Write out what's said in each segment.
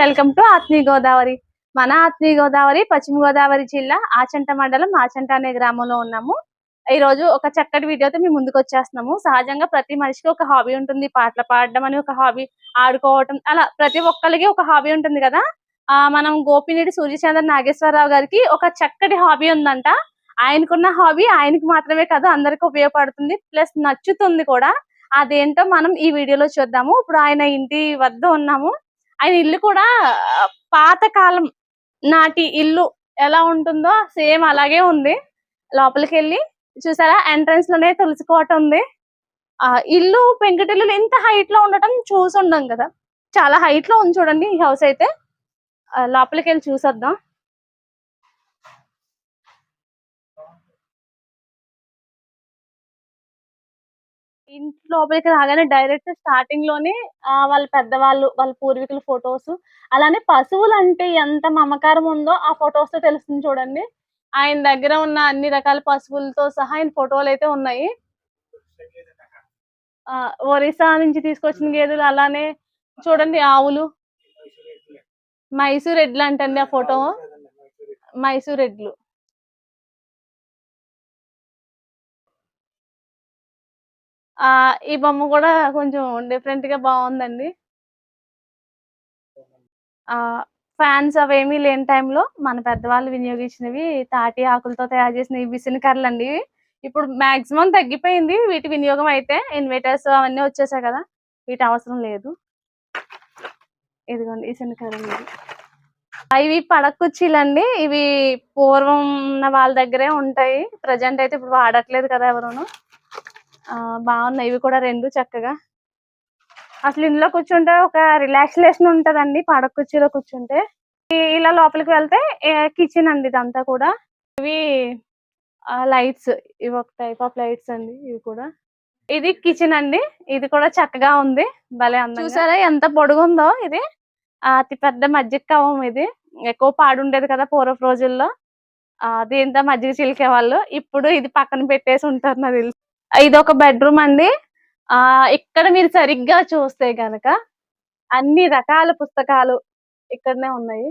Welcome to ఆత్మీయ గోదావరి. మన ఆత్మీయ గోదావరి పశ్చిమ గోదావరి జిల్లా ఆచంట మండలం ఆచంట అనే గ్రామంలో ఉన్నాము. ఈ రోజు ఒక చక్కటి వీడియోతో మేము ముందుకు వచ్చేస్తున్నాము. సహజంగా ప్రతి మనిషికి ఒక హాబీ ఉంటుంది. పాటలు పాడడం అని ఒక హాబీ ఆడుకోవటం అలా ప్రతి ఒక్కరికి ఒక హాబీ ఉంటుంది కదా? ఆ మనం గోపినేడు సూర్యచంద్ర నాగేశ్వరరావు గారికి ఒక చక్కటి హాబీ ఉందంట. ఆయనకున్న హాబీ ఆయనకి మాత్రమే కాదు అందరికి ఉపయోగపడుతుంది ప్లస్ నచ్చుతుంది కూడా. అదేంటో మనం ఈ వీడియోలో చూద్దాము. ఇప్పుడు ఆయన ఇంటి వద్ద ఉన్నాము. ఆయన ఇల్లు కూడా పాతకాలం నాటి ఇల్లు ఎలా ఉంటుందో సేమ్ అలాగే ఉంది. లోపలికి వెళ్ళి చూసారా? ఎంట్రన్స్లోనే తులసి కోట ఉంది. ఆ ఇల్లు పెంకుటిల్లు ఇంత హైట్లో ఉండటం చూసి ఉండం కదా. చాలా హైట్లో ఉంది చూడండి ఈ హౌస్ అయితే. లోపలికి వెళ్ళి చూసేద్దాం. ఇంటి లోపలికి రాగానే డైరెక్ట్ స్టార్టింగ్లోనే వాళ్ళ పెద్దవాళ్ళు వాళ్ళ పూర్వీకుల ఫొటోస్. అలానే పశువులు అంటే ఎంత మమకారం ఉందో ఆ ఫొటోస్తో తెలుస్తుంది చూడండి. ఆయన దగ్గర ఉన్న అన్ని రకాల పశువులతో సహా ఆయన ఫోటోలు అయితే ఉన్నాయి. ఆ, ఒరిస్సా నుంచి తీసుకొచ్చిన గేదెలు అలానే చూడండి ఆవులు. మైసూర్ ఎడ్లు అంటండి ఆ ఫోటో. మైసూర్ ఎడ్లు. ఈ బొమ్మ కూడా కొంచెం డిఫరెంట్గా బాగుందండి ఆ ఫ్యాన్స్ అవేమీ లేని టైంలో మన పెద్దవాళ్ళు వినియోగించినవి తాటి ఆకులతో తయారు చేసిన ఈ విసినకర్రలు అండి ఇప్పుడు మాక్సిమం తగ్గిపోయింది. వీటి వినియోగం అయితే ఇన్వర్టర్స్ అవన్నీ వచ్చేసాయి కదా వీటి అవసరం లేదు. ఇదిగోండి ఈ విసినకర్రలు. ఇవి. ఆ, ఇవి పడక ఇవి పూర్వం ఉన్న వాళ్ళ దగ్గరే ఉంటాయి. ప్రజెంట్ అయితే ఇప్పుడు వాడట్లేదు కదా ఎవరును. బాగున్నాయి. ఇవి కూడా రెండు చక్కగా. అసలు ఇందులో కూర్చుంటే ఒక రిలాక్సేషన్ ఉంటదండి. పడక కుర్చీలో కూర్చుంటే ఇలా లోపలికి వెళ్తే కిచెన్ అండి ఇదంతా కూడా. ఇవి లైట్స్ ఇవి ఒక టైప్ ఆఫ్ లైట్స్ అండి ఇవి కూడా. ఇది కిచెన్ అండి. ఇది కూడా చక్కగా ఉంది. భలే చూసారా ఎంత పొడుగుందో ఇది? అతి పెద్ద మజ్జిగ కవం ఇది. ఎక్కువ పాడుండేది కదా పూర్వపు రోజుల్లో. దీంతో మజ్జిగ చిలికే వాళ్ళు ఇప్పుడు ఇది పక్కన పెట్టేసి ఉంటారు నాకు తెలిసి. ఇది ఒక బెడ్రూమ్ అండి. ఆ ఇక్కడ మీరు సరిగ్గా చూస్తే గనక అన్ని రకాల పుస్తకాలు ఇక్కడనే ఉన్నాయి.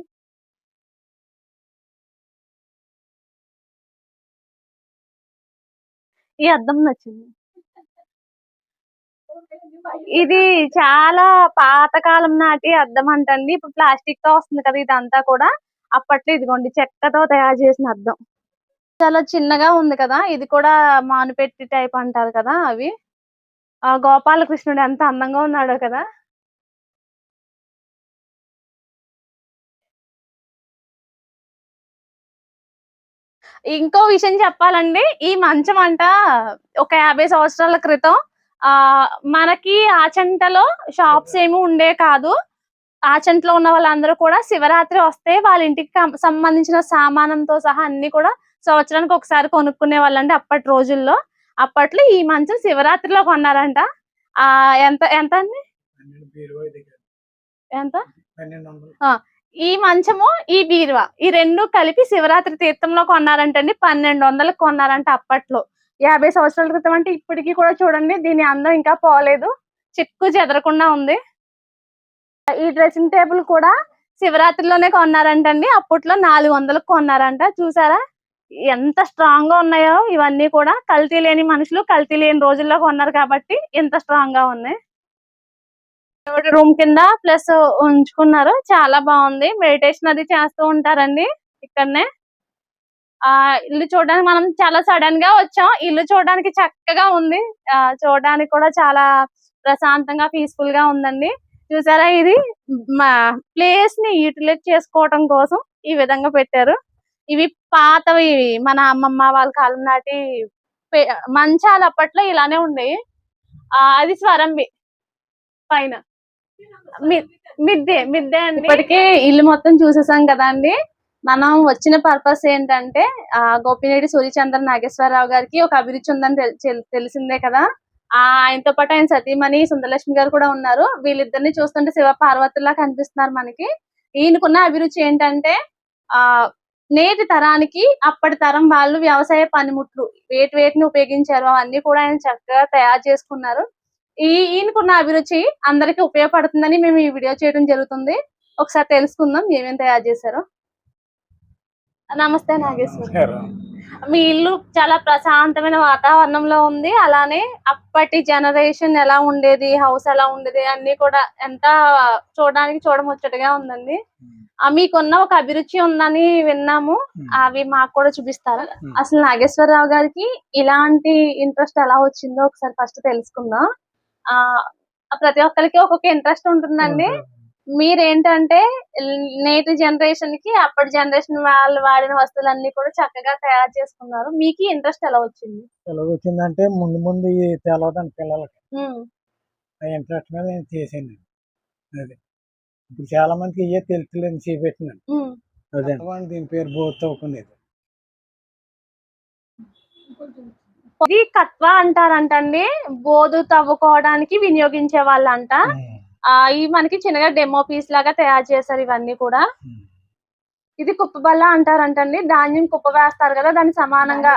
ఈ అద్దం నచ్చింది. ఇది చాలా పాతకాలం నాటి అద్దం అంటండి. ఇప్పుడు ప్లాస్టిక్తో వస్తుంది కదా ఇదంతా కూడా. అప్పట్లో ఇదిగోండి చెక్కతో తయారు చేసిన అద్దం. చాలా చిన్నగా ఉంది కదా ఇది కూడా మానుపెట్టి టైప్ అంటారు కదా అవి. ఆ గోపాలకృష్ణుడు ఎంత అందంగా ఉన్నాడో కదా. ఇంకో విషయం చెప్పాలండి ఈ మంచం అంట ఒక యాభై సంవత్సరాల క్రితం ఆ మనకి ఆచంటలో షాప్స్ ఏమి ఉండే కాదు. ఆచంటలో ఉన్న వాళ్ళందరూ కూడా శివరాత్రి వస్తే వాళ్ళ ఇంటికి సంబంధించిన సామానంతో సహా అన్ని కూడా సంవత్సరానికి ఒకసారి కొనుక్కునే వాళ్ళండి అప్పటి రోజుల్లో. అప్పట్లో ఈ మంచం శివరాత్రిలో కొన్నారంట. ఆ ఎంత ఎంత అండి? ఎంత? ఈ మంచము ఈ బీరువా ఈ రెండు కలిపి శివరాత్రి తీర్థంలో కొన్నారంటండి. పన్నెండు వందలకు కొన్నారంట అప్పట్లో. యాభై సంవత్సరాల క్రితం అంటే ఇప్పటికీ కూడా చూడండి దీని అందం ఇంకా పోలేదు. చిక్కు చెదరకుండా ఉంది. ఈ డ్రెస్సింగ్ టేబుల్ కూడా శివరాత్రిలోనే కొన్నారంటండి. అప్పట్లో నాలుగు వందలకు కొన్నారంట. చూసారా? ఎంత స్ట్రాంగ్గా ఉన్నాయో ఇవన్నీ కూడా కల్తీ లేని మనుషులు కల్తీ లేని రోజుల్లో కొన్నారు కాబట్టి ఇంత స్ట్రాంగ్గా ఉన్నాయి. రూమ్ కింద ప్లస్ ఉంచుకున్నారు చాలా బాగుంది. మెడిటేషన్ అది చేస్తూ ఉంటారండి ఇక్కడనే. ఆ ఇల్లు చూడడానికి మనం చాలా సడన్గా వచ్చాం. ఇల్లు చూడడానికి చక్కగా ఉంది. ఆ చూడడానికి కూడా చాలా ప్రశాంతంగా పీస్ఫుల్గా ఉందండి. చూసారా ఇది? మా ప్లేస్ని యూటిలైజ్ చేసుకోవటం కోసం ఈ విధంగా పెట్టారు. ఇవి పాతవి. మన అమ్మమ్మ వాళ్ళ కాలం నాటి పే- మంచాలు అప్పట్లో ఇలానే ఉండేవి ఆ అది స్వరంబి పైన. మిద్దె మిద్దె అండి. ఇప్పటికే ఇల్లు మొత్తం చూసేసాం కదా అండి. మనం వచ్చిన పర్పస్ ఏంటంటే ఆ గోపినేడి సూర్యచంద్ర నాగేశ్వరరావు గారికి ఒక అభిరుచి ఉందని తెలిసిందే కదా. ఆయనతో పాటు ఆయన సతీమణి సుందరలక్ష్మి గారు కూడా ఉన్నారు. వీళ్ళిద్దరిని చూస్తుంటే శివ పార్వతుల్లా కనిపిస్తున్నారు మనకి. ఈయనకున్న అభిరుచి ఏంటంటే ఆ నేటి తరానికి అప్పటి తరం వాళ్ళు వ్యవసాయ పనిముట్లు వేటి వేటిని ఉపయోగించారు అవన్నీ కూడా ఆయన చక్కగా తయారు చేసుకున్నారు. ఈ ఈయనకున్న అభిరుచి అందరికి ఉపయోగపడుతుందని మేము ఈ వీడియో చేయడం జరుగుతుంది. ఒకసారి తెలుసుకుందాం ఏమేమి తయారు చేశారో. నమస్తే నాగేశ్వర. మీ ఇల్లు చాలా ప్రశాంతమైన వాతావరణంలో ఉంది. అలానే అప్పటి జనరేషన్ ఎలా ఉండేది హౌస్ ఎలా ఉండేది అన్ని కూడా ఎంత చూడడానికి చూడముచ్చటగా ఉందండి. మీకున్న ఒక అభిరుచి ఉందని విన్నాము. అవి మాకు కూడా చూపిస్తారా. అసలు నాగేశ్వరరావు గారికి ఇలాంటి ఇంట్రెస్ట్ ఎలా వచ్చిందో ఒకసారి ఫస్ట్ తెలుసుకుందాం. ఆ ప్రతి ఒక్కరికి ఒక్కొక్క ఇంట్రెస్ట్ ఉంటుందండి. మీరేంటంటే నేటి జనరేషన్కి అప్పటి జనరేషన్ వాళ్ళు వాడిన వస్తువులన్నీ కూడా చక్కగా తయారు చేసుకున్నారు. మీకు ఇంట్రెస్ట్ ఎలా వచ్చింది? ఎలా వచ్చిందంటే ముందు ముందు తెలవదండి పిల్లలకి. ఇంట్రెస్ట్ మీద నేను చేశాను అది. ఇప్పుడు చాలా మందికి ఇవే తెలుసులేదు చేపెట్టినాను. అదే దీని పేరు బోత్ తవ్వుకునేది. ఇది అంటారంటండి. బోధు తవ్వుకోవడానికి వినియోగించే వాళ్ళంట. ఇవి మనకి చిన్నగా డెమో పీస్ లాగా తయారు చేశారు ఇవన్నీ కూడా. ఇది కుప్ప బల్ల అంటారంటండి. ధాన్యం కుప్ప వేస్తారు కదా దాని సమానంగా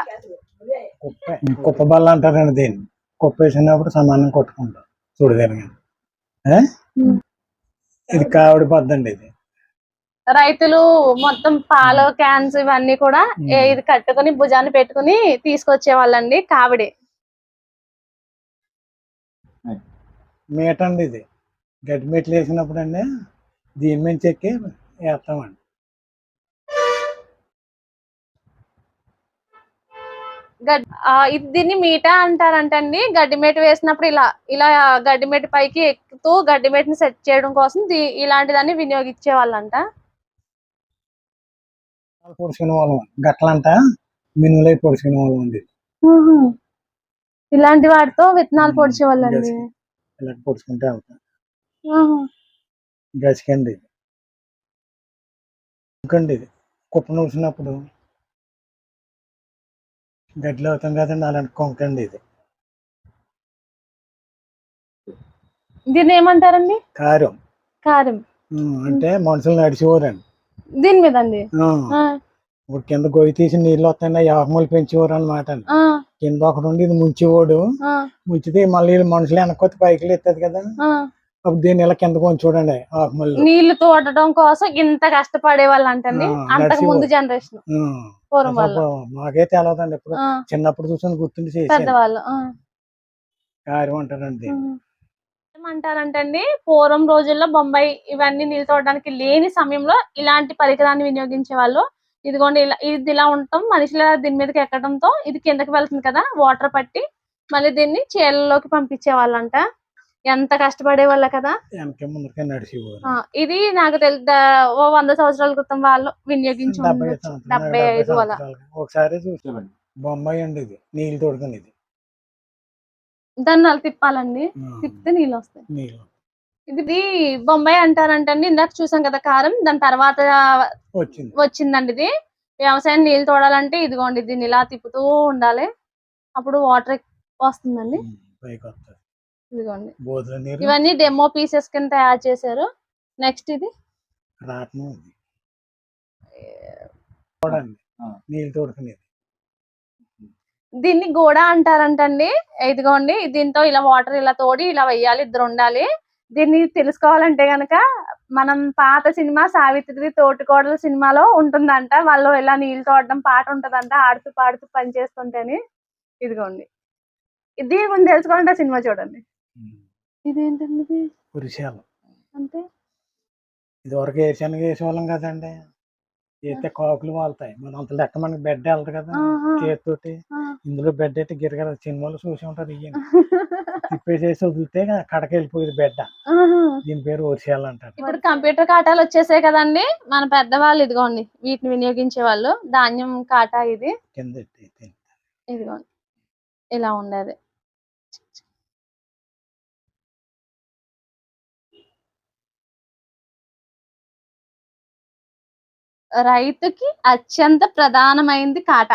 కుప్ప కుప్ప బల్ల అంటారండి దీన్ని. కుప్ప వేసినప్పుడు సమానం కొట్టుకుంటాం. చూడదేను ఉమ్. ఇది కావిడి పద్దండి ఇది. రైతులు మొత్తం పాలు క్యాన్స్ ఇవన్నీ కూడా ఇది కట్టుకుని భుజాన్ని పెట్టుకుని తీసుకొచ్చే వాళ్ళండి కావిడి. మీట అండి ఇది. గడ్డి మెట్లు వేసినప్పుడు అండి దీని నుంచి ఎక్కి వేస్తామండి. దీన్ని మీట అంటారంటండి. గడ్డిమేట వేసినప్పుడు ఇలా ఇలా గడ్డిమేట పైకి ఎక్కుతూ గడ్డిమేటని సెట్ చేయడం కోసం ఇలాంటి దాన్ని వినియోగించే వాళ్ళంట వాళ్ళం గట్లంట మినుములై పొడుచుకునే వాళ్ళం అండి. ఇలాంటి వాటితో విత్తనాలు పొడిచే వాళ్ళండి. ఇలా పొడుచుకుంటే వెళ్తాం గసికండి. ఇది ఇంకండి ఇది? కుప్ప నూసినప్పుడు గడ్డిలో అవుతాం కదండి అలాంటి కొంకండి ఇది. దీన్ని ఏమంటారండి? కారం. కారం. అంటే మనుషులు నడిచేవారండి. దీని మీద అండి ఇప్పుడు కింద గొయ్యి తీసి నీళ్ళు వస్తాయి యాహములు పెంచేవారు అనమాట కింద ఒకటి ఉండి ఇది ముంచేవాడు. ముంచితే మళ్ళీ మనుషులు వెనకొచ్చి పైకి ఎత్తది కదా. అప్పుడు దీన్ని ఇలా కింద కొంచెం చూడండి ఆకుమల్లి నీళ్ళు తోడటం కోసం ఇంత కష్టపడే వాళ్ళు అంటండి ఆ, అంతకు ముందు. జనరేషన్. పూర్వం వాళ్ళు మాకే తెలవదండి ఇప్పుడు చిన్నప్పుడు చూసాను గుర్తుండి పెద్దవాళ్ళు అంటారండి. ఏమంటారంటండి పూర్వం రోజుల్లో బొంబాయి ఇవన్నీ నీళ్ళు తోడడానికి లేని సమయంలో ఇలాంటి పరికరాన్ని వినియోగించే వాళ్ళు ఇదిగోండి ఇలా ఇది ఇలా ఉండటం మనుషుల దీని మీదకి ఎక్కడంతో ఇది కిందకి వెళ్తుంది కదా వాటర్ పట్టి మళ్ళీ దీన్ని చేలలోకి పంపించే వాళ్ళంట ఎంత కష్టపడే వాళ్ళ కదా? ఇది నాకు తెలి ఓ వంద సంవత్సరాల క్రితం వాళ్ళు వినియోగించి డెబ్బై ఐదు అలా. ఒకసారి చూసామండి బొంబాయి అండి ఇది. నీళ్ళు తోడుకునేది దాన్ని అలా తిప్పాలండి. తిప్పితే నీళ్ళు వస్తాయి. నీళ్ళు. ఇది బొంబాయి అంటారంటండి. ఇందాక చూసాం కదా కారం. దాని తర్వాత వచ్చింది. వచ్చిందండి ఇది. వ్యవసాయం నీళ్ళు తోడాలంటే ఇదిగోండి దీన్ని ఇలా తిప్పుతూ ఉండాలి. అప్పుడు వాటర్ వస్తుందండి. ఉమ్, పైకి వస్తుంది. ఇదిగోండి. నీరు. ఇవన్నీ డెమో పీసెస్ కింద తయారు చేశారు. నెక్స్ట్ ఇది? రాట్నం ఉంది చూడండి. నీళ్ళు తోడుకునేది. దీన్ని గోడ అంటారంటండి. ఇదిగోండి దీంతో ఇలా వాటర్ ఇలా తోడి ఇలా వెయ్యాలి ఇద్దరు ఉండాలి. దీన్ని తెలుసుకోవాలంటే గనక మనం పాత సినిమా సావిత్రి తోటికోడల సినిమాలో ఉంటుందంట. వాళ్ళు ఇలా నీళ్ళు తోడడం పాట ఉంటదంట ఆడుతూ పాడుతూ పని చేస్తుంటేని ఇదిగోండి. దీని గురించి తెలుసుకోవాలంటే సినిమా చూడండి. ఇదేంటండి ఇది? కురిశాలు అంటే? ఇది వరకు వేరుశనగ వేసేవాళ్ళం కదండి. వేస్తే కాకులు వాళ్తాయి. మనం అంత లెక్క మనకి బెడ్ వెళ్తాయి కదా. చేతితోటి. ఆ. ఇందులో బెడ్ అయితే గిరగర సినిమాలు చూసి ఉంటారు ఇయ్యండి తిప్పేసేసి వదిలితే కడకి వెళ్ళిపోయేది బెడ్డ. ఆహా. దీని పేరు ఒరిసేయాలి అంటారు. ఇప్పుడు కంప్యూటర్ కాటాలు వచ్చేసాయి కదండి. మన పెద్దవాళ్ళు ఇదిగోండి వీటిని వినియోగించే వాళ్ళు. ధాన్యం కాటా ఇది. కింద ఎత్తి- ఎత్తి. ఇదిగోండి. ఇలా ఉండేది. రైతుకి అత్యంత ప్రధానమైంది కాట.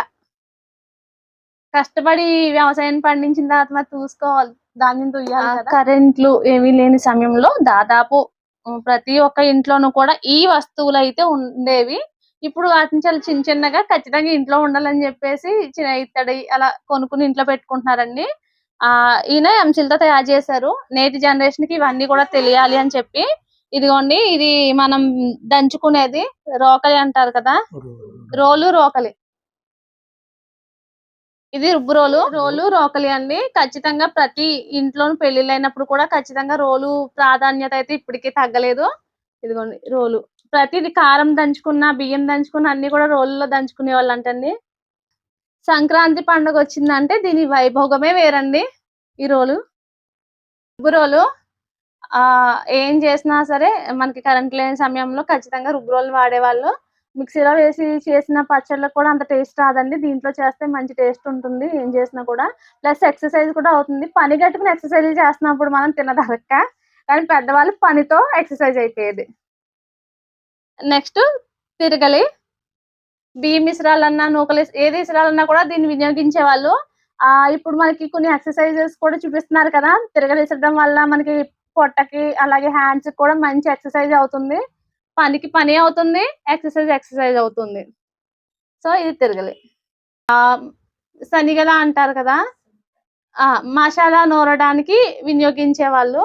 కష్టపడి వ్యవసాయం పండించిన తర్వాత మరి చూసుకోవాలి. ధాన్యం తుయ్యాలి కరెంట్లు ఏమీ లేని సమయంలో దాదాపు ప్రతి ఒక్క ఇంట్లోనూ కూడా ఈ వస్తువులు అయితే ఉండేవి. ఇప్పుడు వాటిని చాలా చిన్న చిన్నగా ఖచ్చితంగా ఇంట్లో ఉండాలని చెప్పేసి చిన్న ఇత్తడి అలా కొనుక్కుని ఇంట్లో పెట్టుకుంటున్నారండి. ఆ ఈయన ఎంసీలతో తయారు చేశారు. నేటి జనరేషన్కి ఇవన్నీ కూడా తెలియాలి అని చెప్పి ఇదిగోండి ఇది మనం దంచుకునేది రోకలి అంటారు కదా? రోలు రోకలి. ఇది రుబ్బు రోలు. రోలు రోకలి అండి. ఖచ్చితంగా ప్రతి ఇంట్లోనూ పెళ్ళిళ్ళు అయినప్పుడు కూడా ఖచ్చితంగా రోలు ప్రాధాన్యత అయితే ఇప్పటికీ తగ్గలేదు. ఇదిగోండి రోలు. ప్రతిది కారం దంచుకున్న బియ్యం దంచుకున్న అన్ని కూడా రోలులో దంచుకునే వాళ్ళు అంటండి సంక్రాంతి పండుగ వచ్చిందంటే దీని వైభోగమే వేరండి ఈ రోలు. రుబ్బు రోలు. ఏం చేసినా సరే మనకి కరెంట్ లేని సమయంలో ఖచ్చితంగా రుబ్బురోలు వాడేవాళ్ళు. మిక్సీలో వేసి చేసిన పచ్చళ్ళకు కూడా అంత టేస్ట్ రాదండి. దీంట్లో చేస్తే మంచి టేస్ట్ ఉంటుంది ఏం చేసినా కూడా. ప్లస్ ఎక్సర్సైజ్ కూడా అవుతుంది. పని కట్టుకుని ఎక్సర్సైజ్ చేస్తున్నప్పుడు మనం తినదక్క కానీ పెద్దవాళ్ళు పనితో ఎక్సర్సైజ్ అయిపోయేది. నెక్స్ట్ తిరగలి. బియ్యం ఇసరాలన్నా నూకలు ఏది ఇసరాలన్నా కూడా దీన్ని వినియోగించే వాళ్ళు. ఆ ఇప్పుడు మనకి కొన్ని ఎక్సర్సైజెస్ కూడా చూపిస్తున్నారు కదా. తిరగలి ఇసరడం వల్ల మనకి పొట్టకి అలాగే హ్యాండ్స్ కూడా మంచి ఎక్సర్సైజ్ అవుతుంది. పనికి పని అవుతుంది ఎక్సర్సైజ్ ఎక్సర్సైజ్ అవుతుంది. సో ఇది తిరగలి. ఆ శనిగల అంటారు కదా? ఆ మసాలా నూరడానికి వినియోగించే వాళ్ళు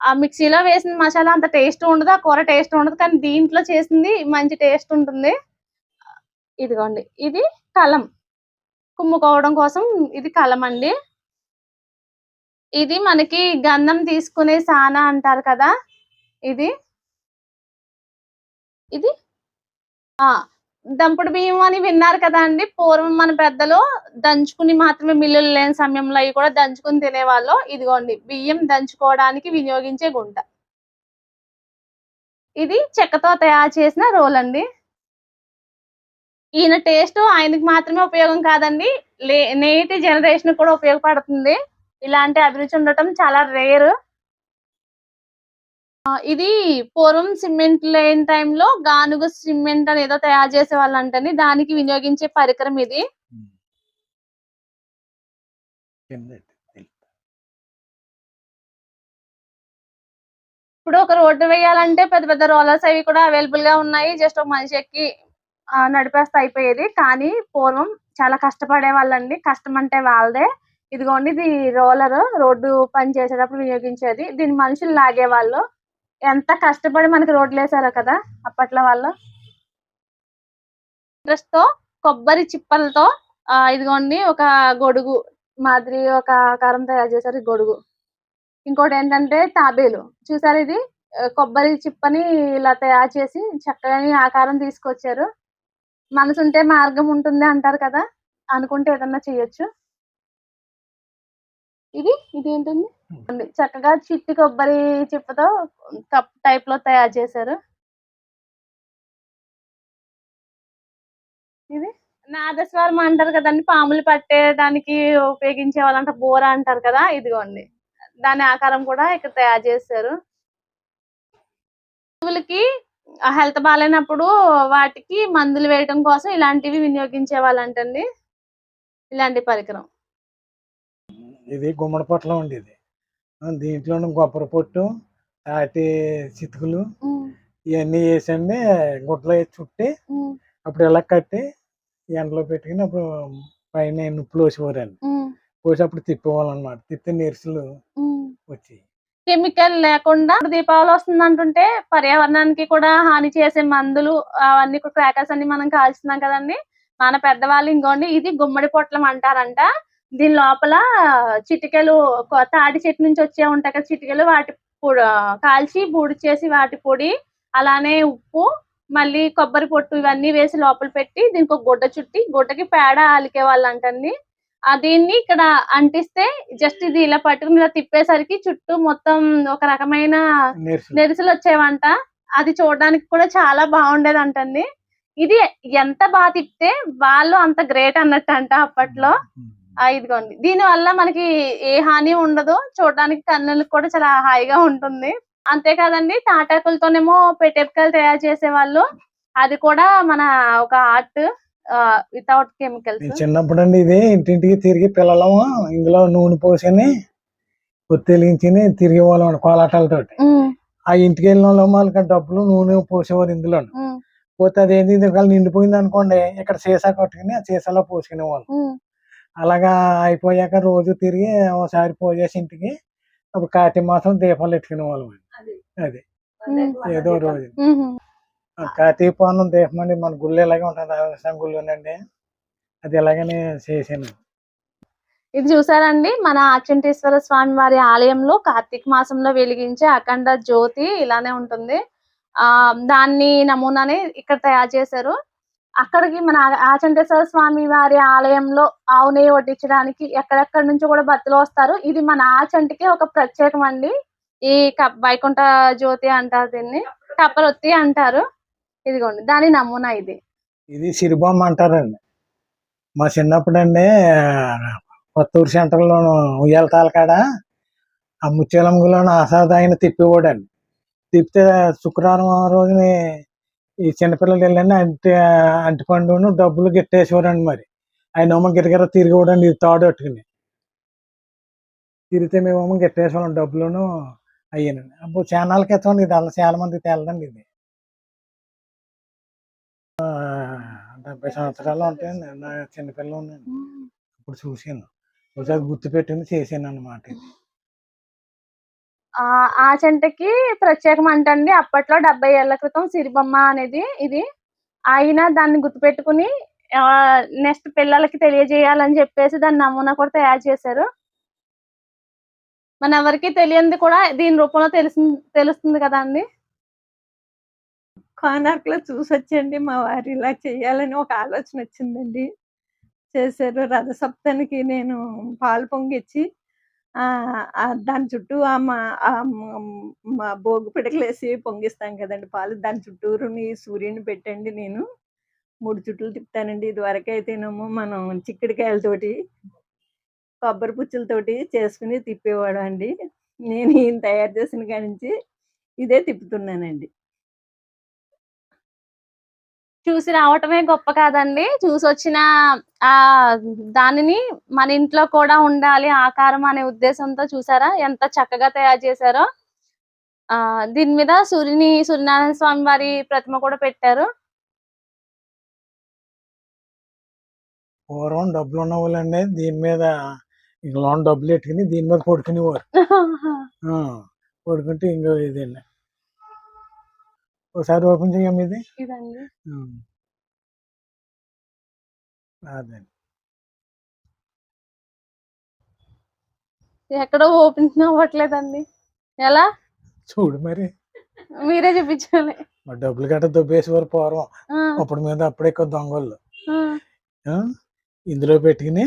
ఆ మిక్సీలో వేసిన మసాలా అంత టేస్ట్ ఉండదు ఆ కూర టేస్ట్ ఉండదు కానీ దీంట్లో చేసింది మంచి టేస్ట్ ఉంటుంది. ఇదిగోండి ఇది కలం. కుమ్ముకోవడం కోసం ఇది కలం అండి ఇది మనకి గంధం తీసుకునే సాన అంటారు కదా? ఇది? ఇది? ఆ దంపుడు బియ్యం అని విన్నారు కదా అండి. పూర్వం మన పెద్దలు దంచుకుని మాత్రమే మిల్లులు లేని సమయంలో అవి కూడా దంచుకుని తినేవాళ్ళు. ఇదిగోండి బియ్యం దంచుకోవడానికి వినియోగించే గుంట. ఇది చెక్కతో తయారు చేసిన రోల్ అండి. ఈయన టేస్ట్ ఆయనకి మాత్రమే ఉపయోగం కాదండి. లే నేటి జనరేషన్ కూడా ఉపయోగపడుతుంది. ఇలాంటి అభిరుచి ఉండటం చాలా రేర్. ఇది పూర్వం సిమెంట్ లేని టైంలో గానుగ సిమెంట్ అని ఏదో తయారు చేసే వాళ్ళు అంటని దానికి వినియోగించే పరికరం ఇది. ఇప్పుడు ఒక రోడ్డు వేయాలంటే పెద్ద పెద్ద రోలర్స్ అవి కూడా అవైలబుల్గా ఉన్నాయి. జస్ట్ ఒక మనిషి ఎక్కి నడిపేస్తే అయిపోయేది. కానీ పూర్వం చాలా కష్టపడే వాళ్ళండి. కష్టం అంటే వాళ్ళదే. ఇదిగోండి ఇది రోలర్ రోడ్డు పని చేసేటప్పుడు వినియోగించేది. దీని మనుషులు లాగేవాళ్ళు ఎంత కష్టపడి మనకి రోడ్లు వేసారో కదా అప్పట్లో వాళ్ళు. తో కొబ్బరి చిప్పలతో ఇదిగోండి ఒక గొడుగు మాదిరి ఒక ఆకారం తయారు చేశారు ఈ గొడుగు. ఇంకోటి ఏంటంటే తాబేలు. చూసారు ఇది? కొబ్బరి చిప్పని ఇలా తయారు చేసి చక్కగా ఆకారం తీసుకొచ్చారు. మనసు ఉంటే మార్గం ఉంటుంది అంటారు కదా? అనుకుంటే ఏదన్నా చేయొచ్చు. ఇది ఇది ఏంటండి? ఉంది. చక్కగా చిట్టి కొబ్బరి చిప్పతో కప్ టైప్లో తయారు చేశారు. ఇది? నాదస్వరం అంటారు కదండి పాములు పట్టేయడానికి ఉపయోగించే వాళ్ళంట బోర అంటారు కదా ఇదిగోండి. దాని ఆకారం కూడా ఇక్కడ తయారు చేశారు. పశువులకి హెల్త్ బాగాలేనప్పుడు వాటికి మందులు వేయడం కోసం ఇలాంటివి వినియోగించే వాళ్ళంటండి. ఇలాంటి పరికరం. ఇది గుమ్మడి పొట్లం ఉండేది ఆ, దీంట్లోనూ కొబ్బరి పొట్టు తాటి చితుకులు ఇవన్నీ వేసండి గుడ్డలో వేసి చుట్టి అప్పుడు ఇలా కట్టి ఎండలో పెట్టుకుని అప్పుడు పైన నుప్పులు వేసేవారండి పోసి అప్పుడు తిప్పేవాళ్ళు అనమాట తిప్పి నెరుసులు వచ్చి కెమికల్ లేకుండా దీపావళి వస్తుంది అంటుంటే పర్యావరణానికి కూడా హాని చేసే మందులు అవన్నీ క్రాకర్స్ అన్ని మనం కాల్చుతున్నాం కదండి. మన పెద్దవాళ్ళు ఇంకోండి ఇది గుమ్మడి పొట్లం అంటారంట. దీని లోపల చిటికెలు తాటి చెట్టు నుంచి వచ్చే ఉంటాయి కదా చిటికెలు వాటి పొడి కాల్చి బూడి చేసి వాటి పొడి అలానే ఉప్పు మళ్ళీ కొబ్బరి పొట్టు ఇవన్నీ వేసి లోపల పెట్టి దీనికి ఒక గుడ్డ చుట్టి గుడ్డకి పేడ అలికే వాళ్ళు అంటండి ఆ దీన్ని ఇక్కడ అంటిస్తే జస్ట్ ఇది ఇలా పట్టుకుని ఇలా తిప్పేసరికి చుట్టూ మొత్తం ఒక రకమైన నెరుసులు. వచ్చేవంట. అది చూడడానికి కూడా చాలా బాగుండేది అంటండి ఇది ఎంత బాగా తిప్పితే వాళ్ళు అంత గ్రేట్ అన్నట్టు అంట అప్పట్లో ఇదిగోండి దీని వల్ల మనకి ఏ హాని ఉండదు చూడడానికి కన్నులకు కూడా చాలా హాయిగా ఉంటుంది. అంతేకాదండి తాటాకులతోనేమో పెట్టెపకాయలు తయారు చేసే వాళ్ళు అది కూడా మన ఒక ఆర్ట్ వితౌట్ కెమికల్స్ నేను చిన్నప్పుడు అండి ఇది ఇంటింటికి తిరిగి పిల్లలము ఇందులో నూనె పోసుకొని వెలిగించి తిరిగే వాళ్ళం కోలాటాలతోటి. ఆ ఇంటికి వెళ్ళిన వాళ్ళు వాళ్ళకి డబ్బులు నూనె పోసేవారు ఇందులో పోతే ఇది ఒకవేళ నిండిపోయింది అనుకోండి ఇక్కడ సీసా కట్టుకుని ఆ సీసాలో పోసుకునే వాళ్ళు అలాగా అయిపోయాక రోజు తిరిగి ఒకసారి పోయేసి ఇంటికి అప్పుడు కార్తీక మాసం దీపాలు పెట్టుకునే వాళ్ళం అది. ఏదో రోజు. కార్తీక పౌర్ణం దీపం అండి మన గుళ్ళు ఇలాగే ఉంటుంది రాజస్థాన్ గుళ్ళోనండి అది ఇలాగనే చేసాను ఇది చూసారండి మన అచంటేశ్వర స్వామి వారి ఆలయంలో కార్తీక మాసంలో వెలిగించే అఖండ జ్యోతి ఇలానే ఉంటుంది. ఆ దాన్ని నమూనానే ఇక్కడ తయారు చేశారు. అక్కడికి మన ఆచంటేశ్వర స్వామి వారి ఆలయంలో ఆవు నెయ్యి వడ్డించడానికి ఎక్కడెక్కడి నుంచి కూడా భక్తులు వస్తారు. ఇది మన ఆచంటికి ఒక ప్రత్యేకం అండి. ఈ వైకుంఠ జ్యోతి అంటారు దీన్ని. కప్పరొత్తి అంటారు. ఇదిగోండి దాని నమూనా ఇది. ఇది సిరిబొమ్మ అంటారండి. మా చిన్నప్పుడు అండి కొత్తూరు సెంటర్లోను ఉయ్యాల తాలకాడ ఆ ముత్యాలంగులోని ఆసాదాయన తిప్పివాడండి. తిప్పితే శుక్రవారం రోజుని ఈ చిన్నపిల్లలు వెళ్ళండి అంటి అంటిపండును డబ్బులు గిట్టేసేవారండి మరి. ఆయన ఏమో గిరగిర తిరిగేవాడండి ఇది తాడు పట్టుకుని. తిరిగితే మేమేమో గిట్టేసేవాళ్ళం డబ్బులను అయ్యానండి అప్పుడు చాలా క్రితం ఇది అలా చాలా మంది తెలదండి ఇది. డెబ్బై సంవత్సరాలు ఉంటాయండి. నా చిన్నపిల్లలు ఉన్నాను ఇప్పుడు చూసాను చూసి అది గుర్తు పెట్టింది చేశాను అనమాట ఇది. ఆ చెంటకి ప్రత్యేకం అంటండి అప్పట్లో డెబ్బై ఏళ్ళ క్రితం సిరిబొమ్మ అనేది ఇది. ఆయన దాన్ని గుర్తుపెట్టుకుని నెక్స్ట్ పిల్లలకి తెలియజేయాలని చెప్పేసి దాని నమూనా కూడా తయారు చేశారు. మన ఎవరికి తెలియంది కూడా దీని రూపంలో తెలుసు తెలుస్తుంది కదా అండి? కోనార్క్లో చూసొచ్చండి మా వారు ఇలా చేయాలని ఒక ఆలోచన వచ్చిందండి. చేశారు రథసప్తానికి నేను పాలు పొంగిచ్చి దాని చుట్టూ ఆ మా మా భోగి పిడకలేసి పొంగిస్తాం కదండి పాలు. దాని చుట్టూరుని సూర్యుని పెట్టండి నేను. మూడు చుట్లు తిప్పుతానండి. ఇది అయితేనేమో మనం చిక్కుడుకాయలతోటి కొబ్బరి పుచ్చులతోటి చేసుకుని తిప్పేవాడు అండి. నేను ఈయన తయారు చేసిన కాడి నుంచి ఇదే తిప్పుతున్నానండి. చూసి రావటమే గొప్ప కాదండి. చూసి వచ్చిన ఆ దానిని మన ఇంట్లో కూడా ఉండాలి ఆకారం అనే ఉద్దేశంతో చూసారా? ఎంత చక్కగా తయారు చేశారో. ఆ దీని మీద సూర్యుని సూర్యనారాయణ స్వామి వారి ప్రతిమ కూడా పెట్టారు. పూర్వం డబ్బులు ఉన్న వాళ్ళండి దీని మీద ఇంక లోన్ డబ్బులు పెట్టుకుని దీని మీద పడుకునేవారు. పడుకుంటే ఇంకో ఇదండి. ఒకసారి ఓపెన్ చేయమ్మ ఇది ఇదండి. అదండి ఎక్కడో ఓపెన్ అవ్వట్లేదండి. ఎలా? చూడు మరి. మీరే చూపించాలి. డబ్బులు గట్ట దొబ్బేసేవారు పూర్వం. అప్పుడు మీద అప్పుడే ఎక్కువ దొంగలు ఇందులో పెట్టుకుని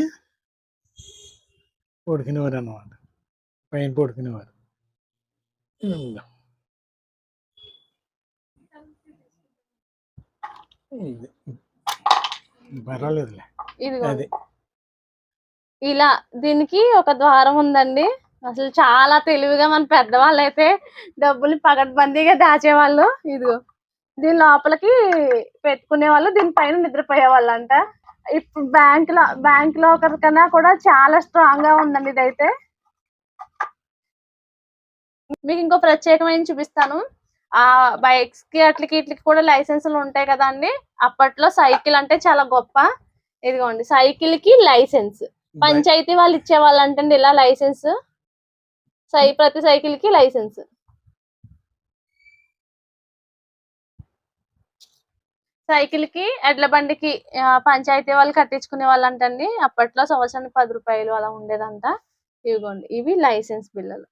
పడుకునేవారు అన్నమాట. పైన పడుకునేవారు. ఇది. ఇలా దీనికి ఒక ద్వారం ఉందండి. అసలు చాలా తెలివిగా మన పెద్దవాళ్ళు అయితే డబ్బులు పగడ్బందీగా దాచేవాళ్ళు. ఇదిగో. దీని లోపలికి పెట్టుకునే వాళ్ళు దీనిపైన నిద్రపోయే వాళ్ళు అంట ఇప్పుడు బ్యాంక్లో బ్యాంక్లో కన్నా కూడా చాలా స్ట్రాంగ్గా ఉందండి ఇదైతే. మీకు ఇంకో ప్రత్యేకమైన చూపిస్తాను. ఆ బైక్స్కి అట్లకి ఇట్లకి కూడా లైసెన్సులు ఉంటాయి కదండి అప్పట్లో సైకిల్ అంటే చాలా గొప్ప. ఇదిగోండి సైకిల్కి లైసెన్స్. పంచాయతీ వాళ్ళు ఇచ్చేవాళ్ళు అంటండి ఇలా లైసెన్స్? సై ప్రతి సైకిల్కి లైసెన్స్. సైకిల్కి ఎడ్ల బండికి పంచాయతీ వాళ్ళు కట్టించుకునే వాళ్ళు అంటండి అప్పట్లో సంవత్సరానికి పది రూపాయలు అలా ఉండేదంట. ఇవిగోండి ఇవి లైసెన్స్ బిల్లలు.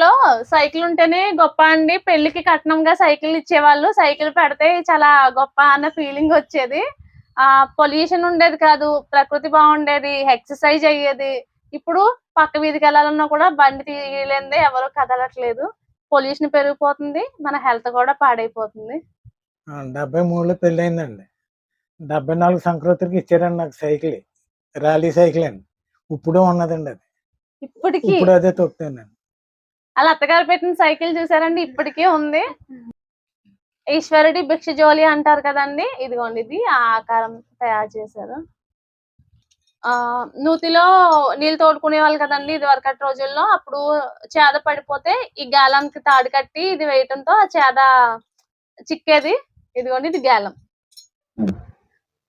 లో సైకిల్ ఉంటేనే గొప్ప అండి. పెళ్ళికి కట్నంగా సైకిల్ ఇచ్చేవాళ్ళు. సైకిల్ పెడితే చాలా గొప్ప అన్న ఫీలింగ్ వచ్చేది. ఆ పొల్యూషన్ ఉండేది కాదు. ప్రకృతి బాగుండేది. ఎక్సర్సైజ్ అయ్యేది. ఇప్పుడు పక్క వీధికి వెళ్ళాలన్నా కూడా బండి తీయలేదే. ఎవరు కదలట్లేదు. పొల్యూషన్ పెరిగిపోతుంది. మన హెల్త్ కూడా పాడైపోతుంది. డెబ్బై మూడులో పెళ్ళి అయిందండి డెబ్బై నాలుగు సంక్రాంతికి ఇచ్చారండి నాకు సైకిల్. ర్యాలీ సైకిల్ అండి. ఇప్పుడు ఉన్నదండి అది. ఇప్పటికి ఇప్పుడు అదే తొక్కుతానండి. అలా అత్తగారు పెట్టిన సైకిల్ చూసారండి ఇప్పటికే ఉంది. ఈశ్వరుడి భిక్ష జోలి అంటారు కదండి ఇదిగోండి ఇది ఆ ఆకారం తయారు చేశారు. ఆ నూతిలో నీళ్ళు తోడుకునే వాళ్ళు కదండి ఇది వరకటి రోజుల్లో అప్పుడు చేద పడిపోతే ఈ గాలంకి తాడు కట్టి ఇది వేయటంతో ఆ చేద చిక్కేది ఇదిగోండి ఇది గాలం.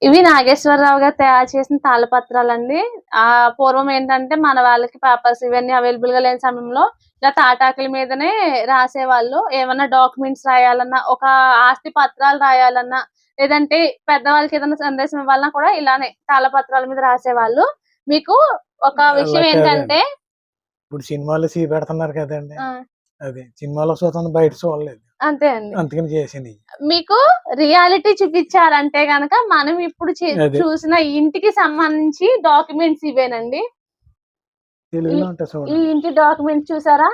ఇవి నాగేశ్వరరావు గారు తయారు చేసిన తాళపత్రాలు అండి ఆ పూర్వం ఏంటంటే మన వాళ్ళకి పేపర్స్ ఇవన్నీ అవైలబుల్గా లేని సమయంలో ఇలా తాటాకుల మీదనే రాసేవాళ్ళు. ఏమన్నా డాక్యుమెంట్స్ రాయాలన్నా ఒక ఆస్తి పత్రాలు రాయాలన్నా లేదంటే పెద్దవాళ్ళకి ఏదైనా సందేశం ఇవ్వాలన్నా కూడా ఇలానే తాళపత్రాల మీద రాసేవాళ్ళు. మీకు ఒక విషయం. ఏంటంటే ఇప్పుడు సినిమాలు సీ పెడుతున్నారు కదండి. అది సినిమాలో చూస్తాను బయట చూడలేదు. అంతే అండి. అందుకని చేసింది. మీకు రియాలిటీ చూపించారంటే గనక మనం ఇప్పుడు. చూసిన ఇంటికి సంబంధించి డాక్యుమెంట్స్ ఇవేనండి. ఈ ఇంటి డాక్యుమెంట్ చూసారా?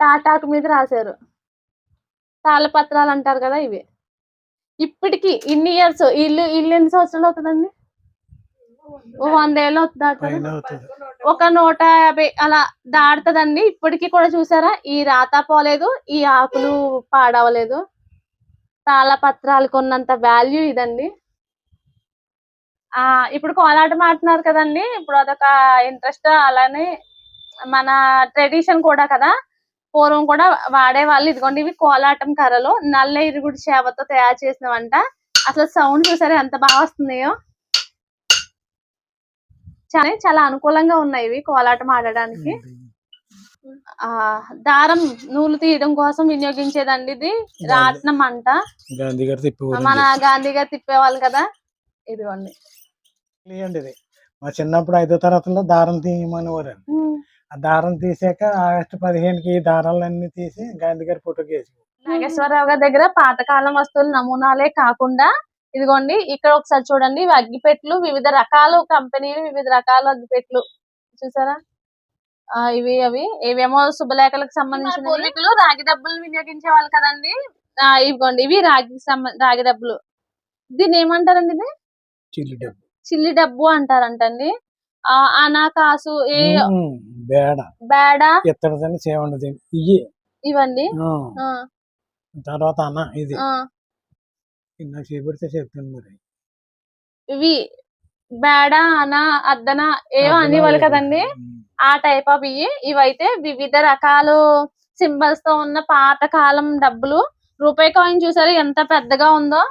టాటాకు మీద రాశారు. తాళపత్రాలు అంటారు కదా ఇవి. ఇప్పటికి ఇన్ని ఇయర్స్ ఇల్లు ఇల్లు ఎన్ని సంవత్సరాలు అవుతుందండి? ఓ వంద ఏళ్ళు అవుతుంది ఒక నూట యాభై అలా దాటుతుందండి. ఇప్పటికి కూడా చూసారా? ఈ రాత పోలేదు ఈ ఆకులు పాడవలేదు. తాళపత్రాలకు ఉన్నంత వాల్యూ ఇదండి. ఆ ఇప్పుడు కోలాటం ఆడుతున్నారు కదండి. ఇప్పుడు అదొక ఇంట్రెస్ట్ అలానే మన ట్రెడిషన్ కూడా కదా. పూర్వం కూడా వాడే వాళ్ళు ఇదిగోండి ఇవి కోలాటం కర్రలు నల్ల ఇరుగుడు చేపతో తయారు చేసినవంట అసలు సౌండ్ చూసారా ఎంత బాగా వస్తున్నాయో? చాలా చాలా అనుకూలంగా ఉన్నాయి ఇవి కోలాటం ఆడడానికి. ఆ దారం నూలు తీయడం కోసం వినియోగించేదండి ఇది. రాట్నం అంట. గాంధీ గారు తిప్పి మన గాంధీ గారు తిప్పేవాళ్ళు కదా. ఇదిగోండి. అండి ఇది. మా చిన్నప్పుడు ఐదో తరగతిలో దారం తీయమనేవారు. ఆ దారం తీసాక ఆగస్టు పదిహేనుకి ఈ దారాలన్నీ తీసి గాంధీ గారి ఫోటోకి వేసి నాగేశ్వరరావు గారి దగ్గర పాతకాలం వస్తువులు నమూనాలే కాకుండా ఇదిగోండి ఇక్కడ ఒకసారి చూడండి ఇవి అగ్గిపెట్లు వివిధ రకాల కంపెనీలు వివిధ రకాల అగ్గిపెట్లు చూసారా? ఆ, ఇవి అవి. ఇవేమో శుభలేఖలకు సంబంధించిన పూర్వీకులు రాగి డబ్బులు వినియోగించే వాళ్ళు కదండి. ఆ, ఇవిగోండి ఇవి రాగి రాగి డబ్బులు. దీన్ని ఏమంటారండి ఇది? చిల్లి డబ్బు చిల్లి డబ్బు అంటారంటండి. ఆ అనా కాసు ఏ బేడ. బేడ. ఇత్తడిదని చేయండి ఇయ్యి. ఇవండి తర్వాత అన్న ఇది. నాకు చేపెడితే చెప్తాను మరి. ఇవి బేడ అన అద్దన ఏవో అనేవాళ్ళు కదండి. ఆ టైప్ ఆఫ్ ఇవి. ఇవైతే వివిధ రకాలు సింబల్స్తో ఉన్న పాత కాలం డబ్బులు. రూపాయి కాయిన్ చూసారు ఎంత పెద్దగా ఉందో?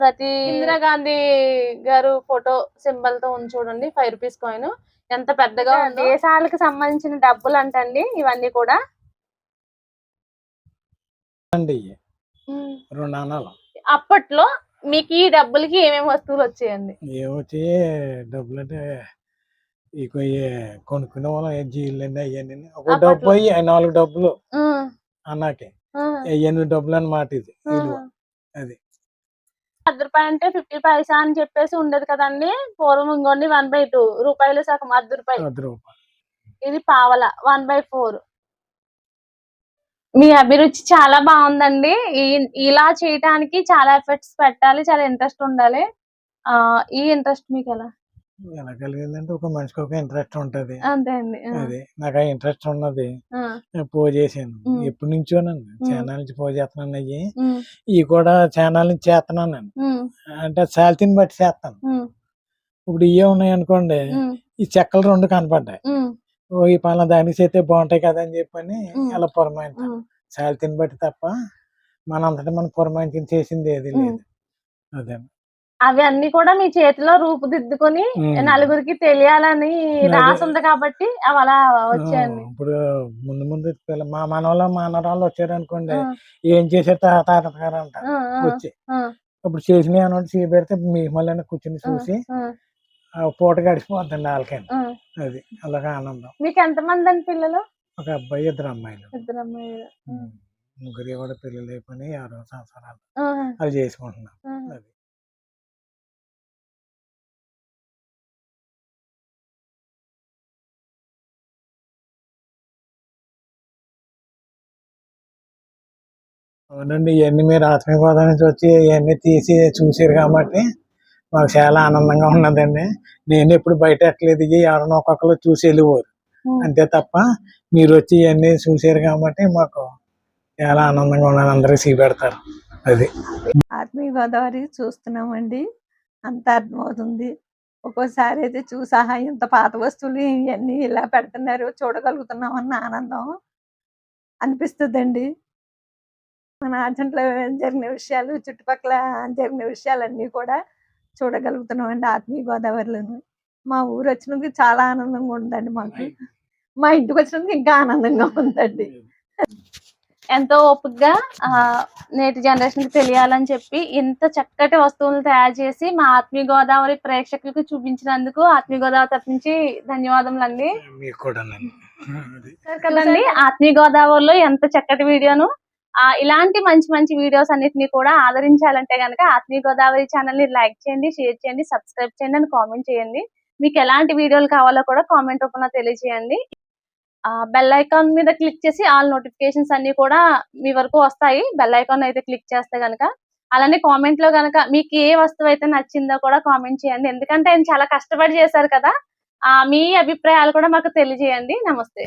ప్రతి ఇందిరాగాంధీ గారు ఫోటో సింబల్తో ఉంది చూడండి ఫైవ్ రూపీస్ కాయిన్. ఎంత పెద్దగా ఉందో. దేశాలకు సంబంధించిన డబ్బులు అంటండి ఇవన్నీ కూడా. అండి. రెండు అప్పట్లో మీకు ఈ డబ్బులకి ఏమేమి వస్తువులు వచ్చాయండి? ఏమొచ్చి డబ్బులు అంటే ఇక కొనుక్కునే వాళ్ళం ఏ జీళ్ళు అండి అవన్నీ ఒక అప్పట్లో. డబ్బు అయ్యి నాలుగు డబ్బులు ఉమ్, అన్నాకి. ఎనిమిది డబ్బులు అన్నమాట ఇది విలువ. అది. పది రూపాయలు అంటే ఫిఫ్టీ పైసా అని చెప్పేసి ఉండేది కదండి. పూర్వం ఇంకోండి వన్ బై టూ రూపాయలు సగం అర్ధ రూపాయలు ఇది పావల వన్ బై ఫోర్. మీ అభిరుచి చాలా బాగుందండి. ఇలా చేయటానికి చాలా ఎఫర్ట్స్ పెట్టాలి చాలా ఇంట్రెస్ట్ ఉండాలి. ఆ ఈ ఇంట్రెస్ట్ మీకు ఎలా? ఎలా కలిగిందంటే ఒక మనిషికి ఒక ఇంట్రెస్ట్ ఉంటది. అంతే అండి. ఆ, అది నాకు ఆ ఇంట్రెస్ట్ ఉన్నది. ఆ, నేను పోజ్ చేశాను. ఉమ్. ఎప్పటి నుంచోనండి. ఉమ్. ఛానల్ నుంచి పోజ్ చేస్తున్నాను అయ్యి. ఉమ్, ఇవి కూడా ఛానల్ నుంచి చేస్తున్నాను నేను. ఉమ్, అంటే శాలరీని బట్టి చేస్తాను. ఉమ్, ఇప్పుడు ఇవే ఉన్నాయి అనుకోండి ఉమ్, ఈ చెక్కలు రెండు కనపడ్డాయి. ఉమ్, ఓ ఈ పలానా దానికి చేస్తే బాగుంటాయి కదా అని చెప్పని ఉమ్. అలా పురమాయించాను. ఉమ్. బట్టి తప్ప మనంతటా మనం పురమాయించి చేసింది ఏది. లేదు. అదే. అవి అన్ని కూడా మీ చేతిలో రూపుదిద్దుకొని. నలుగురికి తెలియాలని. రాసి ఉంది కాబట్టి అవి అలా వచ్చాయండి. ఇప్పుడు ముందు ముందు మా మనవల మనవరాళ్ళు వచ్చారు అనుకోండి ఏం చేశారు తా- తాతగారు అంట. వచ్చి. ఇప్పుడు చేసినవి అన్నట్టు పెడితే మీ మళ్ళీ కూర్చుని చూసి పూట గడిచిపోద్దండి వాళ్ళకని. ఆ. అది అలాగా ఆనందం. మీకు ఎంతమంది అండి పిల్లలు? ఒక అబ్బాయి ఇద్దరు అమ్మాయిలు. ఇద్దరు అమ్మాయిలు. ముగ్గురు కూడా పిల్లలు అయిపోయి ఆరు సంవత్సరాలు. అది చేసుకుంటున్నాం. అది. అవునండి ఇవన్నీ మీరు ఆత్మీయ గోదావరి నుంచి వచ్చి ఇవన్నీ తీసి చూసారు కాబట్టి మాకు చాలా ఆనందంగా ఉన్నదండి. నేను ఎప్పుడు బయట ఇవి ఎవరినో ఒక్కొక్కరు చూసి వెళ్ళిపోరు. అంతే తప్ప మీరు వచ్చి ఇవన్నీ చూసారు కాబట్టి మాకు చాలా ఆనందంగా ఉన్నది అందరికీ సీ పెడతారు అది. ఆత్మీయ గోదావరి చూస్తున్నామండి. అంత అర్థమవుతుంది ఒక్కోసారి అయితే చూసాహా ఇంత పాత వస్తువులు ఇవన్నీ ఇలా పెడుతున్నారు చూడగలుగుతున్నాం అన్న ఆనందం అనిపిస్తుందండి. మన ఆచంట్లో జరిగిన విషయాలు చుట్టుపక్కల జరిగిన విషయాలన్నీ కూడా చూడగలుగుతున్నాం అండి ఆత్మీయ గోదావరిలోను. మా ఊరు వచ్చినందుకు చాలా ఆనందంగా ఉందండి మాకు. మా ఇంటికి వచ్చినందుకు ఇంకా ఆనందంగా ఉందండి. ఎంతో ఓపికగా ఆ, నేటి జనరేషన్కి తెలియాలని చెప్పి ఇంత చక్కటి వస్తువులను తయారు చేసి మా ఆత్మీయ గోదావరి ప్రేక్షకులకు చూపించినందుకు ఆత్మీయ గోదావరి తరపు నుంచి ధన్యవాదములు అండి కదండి ఆత్మీయ గోదావరిలో ఎంత చక్కటి వీడియోను ఇలాంటి మంచి మంచి వీడియోస్ అన్నిటిని కూడా ఆదరించాలంటే గనక ఆత్మీయ గోదావరి ఛానల్ని లైక్ చేయండి షేర్ చేయండి సబ్స్క్రైబ్ చేయండి అని కామెంట్ చేయండి. మీకు ఎలాంటి వీడియోలు కావాలో కూడా కామెంట్ రూపంలో తెలియజేయండి. ఆ బెల్ ఐకాన్ మీద క్లిక్ చేసి ఆల్ నోటిఫికేషన్స్ అన్ని కూడా మీ వరకు వస్తాయి. బెల్ ఐకాన్ అయితే క్లిక్ చేస్తే కనుక అలానే కామెంట్లో కనుక మీకు ఏ వస్తువు అయితే నచ్చిందో కూడా కామెంట్ చేయండి. ఎందుకంటే ఆయన చాలా కష్టపడి చేశారు కదా. ఆ మీ అభిప్రాయాలు కూడా మాకు తెలియజేయండి. నమస్తే.